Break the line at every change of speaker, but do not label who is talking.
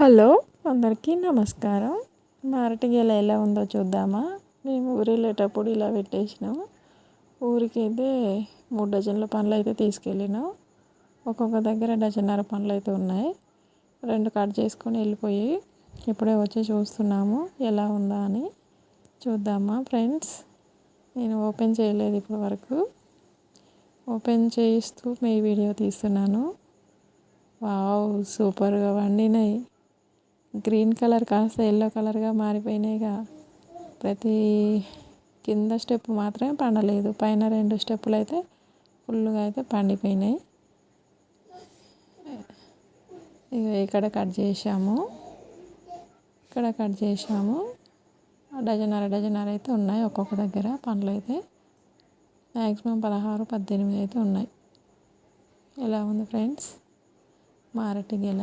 Hello అందరికీ నమస్కారం. మారటి గెల ఎలా ఉందో చూద్దామా? మేము ఊరు వెళ్ళేటప్పుడు ఇలా పెట్టేసినాము ఊరికైతే మూడు డజన్ల పండ్లు అయితే తీసుకెళ్ళినాం. ఒక్కొక్క దగ్గర డజన్నర పండ్లు అయితే ఉన్నాయి. రెండు కట్ చేసుకొని వెళ్ళిపోయి ఇప్పుడే వచ్చి చూస్తున్నాము ఎలా ఉందా అని. చూద్దామా ఫ్రెండ్స్? నేను ఓపెన్ చేయలేదు ఇప్పటి వరకు ఓపెన్ చేయిస్తూ మీ వీడియో తీస్తున్నాను. వావ్ సూపర్గా వండినాయి. గ్రీన్ కలర్ కాస్త ఎల్లో కలర్గా మారిపోయినాయిగా ప్రతి కింద స్టెప్ మాత్రమే పండలేదు. పైన రెండు స్టెప్పులు అయితే ఫుల్గా అయితే పండిపోయినాయి. ఇక ఇక్కడ కట్ చేసాము ఇక్కడ కట్ చేసాము డజన్ అర డజన్ అయితే ఉన్నాయి ఒక్కొక్క దగ్గర పండ్లు అయితే. మ్యాక్సిమం పదహారు పద్దెనిమిది అయితే ఉన్నాయి. ఎలా ఉంది ఫ్రెండ్స్ మారటి గెల.